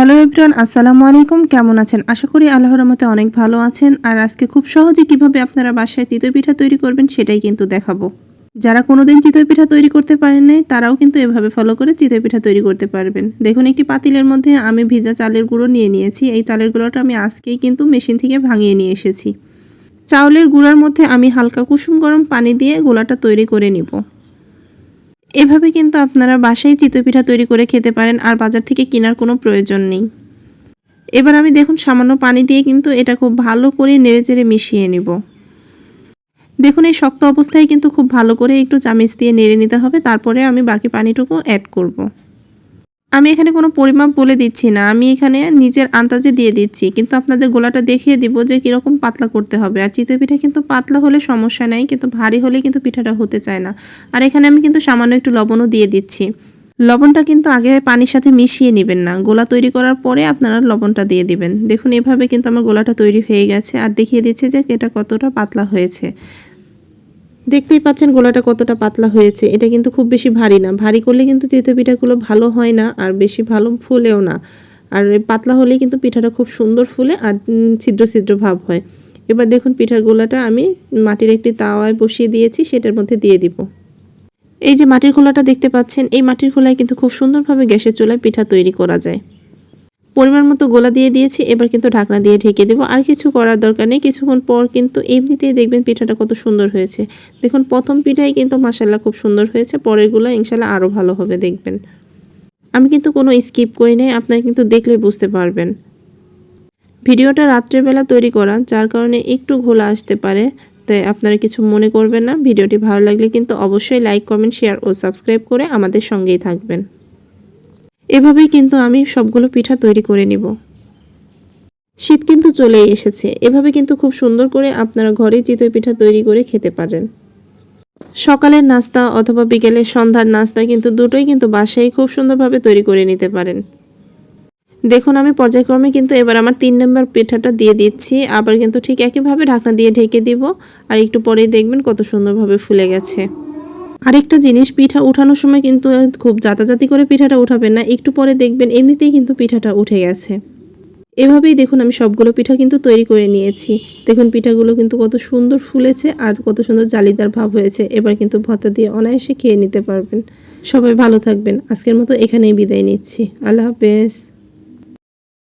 Hello everyone, আসসালামু আলাইকুম। কেমন আছেন? আশা করি আল্লাহর রহমতে অনেক ভালো আছেন। আর আজকে খুব সহজে কীভাবে আপনারা বাসায় চিতই পিঠা তৈরি করবেন সেটাই কিন্তু দেখাবো। যারা কোনোদিন চিতই পিঠা তৈরি করতে পারেন নাই, তারাও কিন্তু এভাবে ফলো করে চিতই পিঠা তৈরি করতে পারবেন। দেখুন, একটি পাতিলের মধ্যে আমি ভিজা চালের গুঁড়ো নিয়ে নিয়েছি। এই চালের গুঁড়োটা আমি আজকেই কিন্তু মেশিন থেকে ভাঙিয়ে নিয়ে এসেছি। চাউলের গুঁড়ার মধ্যে আমি হালকা কুসুম গরম পানি দিয়ে গোলাটা তৈরি করে নিব। এভাবে কিন্তু আপনারা বাসায় চিতপিঠা তৈরি করে খেতে পারেন আর বাজার থেকে কেনার কোনো প্রয়োজন নেই এবার আমি দেখুন সামান্য পানি দিয়ে কিন্তু এটা খুব ভালো করে নেড়ে চেড়ে মিশিয়ে নেব দেখুন এই শক্ত অবস্থায় কিন্তু খুব ভালো করে একটু চামিচ দিয়ে নেড়ে নিতে হবে, তারপরে আমি বাকি পানিটুকু অ্যাড করব। আমি এখানে কোনো পরিমাপ বলে দিচ্ছি না। আমি এখানে নিজের আন্দাজে দিয়ে দিচ্ছি। কিন্তু আপনাদের গোলাটা দেখিয়ে দিব যে কীরকম পাতলা করতে হবে। আর চিতই পিঠা কিন্তু পাতলা হলে সমস্যা নাই, কিন্তু ভারী হলে কিন্তু পিঠাটা হতে চায় না। আর এখানে আমি কিন্তু সামান্য একটু লবণও দিয়ে দিচ্ছি। লবণটা কিন্তু আগে পানির সাথে মিশিয়ে নেবেন না। গোলা তৈরি করার পরে আপনারা লবণটা দিয়ে দিবেন। দেখুন, এভাবে কিন্তু আমার গোলাটা তৈরি হয়ে গেছে। আর দেখিয়ে দিচ্ছে যে এটা কতটা পাতলা হয়েছে। দেখতেই পাচ্ছেন গোলাটা কতটা পাতলা হয়েছে। এটা কিন্তু খুব বেশি ভারী না। ভারী করলে কিন্তু চিতই পিঠাগুলো ভালো হয় না, আর বেশি ভালো ফুলেও না। আর পাতলা হলেই কিন্তু পিঠাটা খুব সুন্দর ফুলে আর ছিদ্র ছিদ্র ভাব হয়। এবার দেখুন পিঠার গোলাটা আমি মাটির একটি তাওয়ায় বসিয়ে দিয়েছি, সেটার মধ্যে দিয়ে দিব। এই যে মাটির খোলাটা দেখতে পাচ্ছেন, এই মাটির খোলায় কিন্তু খুব সুন্দরভাবে গ্যাসের চুলায় পিঠা তৈরি করা যায়। পরিমাণ মতো গোলা দিয়ে দিয়েছি, এবার কিন্তু ঢাকনা দিয়ে ঢেকে দেবো। আর কিছু করার দরকার নেই, কিছুক্ষণ পর কিন্তু এমনিতেই দেখবেন পিঠাটা কত সুন্দর হয়েছে। দেখুন, প্রথম পিঠাই কিন্তু মাসাল্লাহ খুব সুন্দর হয়েছে, পরেরগুলো ইনশাল্লাহ আরও ভালো হবে, দেখবেন। আমি কিন্তু কোনো স্কিপ করি নাই, আপনারা কিন্তু দেখলে বুঝতে পারবেন। ভিডিওটা রাত্রেবেলা তৈরি করা, যার কারণে একটু ঘোলা আসতে পারে, তাই আপনারা কিছু মনে করবেন না। ভিডিওটি ভালো লাগলে কিন্তু অবশ্যই লাইক, কমেন্ট, শেয়ার ও সাবস্ক্রাইব করে আমাদের সঙ্গেই থাকবেন। এভাবেই কিন্তু আমি সবগুলো পিঠা তৈরি করে নিব। শীত কিন্তু চলেই এসেছে। এভাবে কিন্তু খুব সুন্দর করে আপনারা ঘরেই চিতই পিঠা তৈরি করে খেতে পারেন। সকালের নাস্তা অথবা বিকেলের সন্ধ্যার নাস্তা কিন্তু দুটোই কিন্তু বাসায় খুব সুন্দরভাবে তৈরি করে নিতে পারেন। দেখুন, আমি পর্যায়ক্রমে কিন্তু এবার আমার তিন নম্বর পিঠাটা দিয়ে দিচ্ছি। আবার কিন্তু ঠিক একইভাবে ঢাকনা দিয়ে ঢেকে দিব। আর একটু পরেই দেখবেন কত সুন্দরভাবে ফুলে গেছে। আরেকটা জিনিস, পিঠা উঠানোর সময় কিন্তু খুব জাতাজাতি করে পিঠাটা উঠাবেন না। একটু পরে দেখবেন এমনিতেই কিন্তু পিঠাটা উঠে গেছে। এভাবেই দেখুন আমি সবগুলো পিঠা কিন্তু তৈরি করে নিয়েছি। দেখুন পিঠাগুলো কিন্তু কত সুন্দর ফুলেছে আর কত সুন্দর জালিদার ভাব হয়েছে। এবার কিন্তু ভর্তা দিয়ে অনায়াসে খেয়ে নিতে পারবেন। সবাই ভালো থাকবেন। আজকের মতো এখানেই বিদায় নিচ্ছি। আল্লাহ হাফেজ।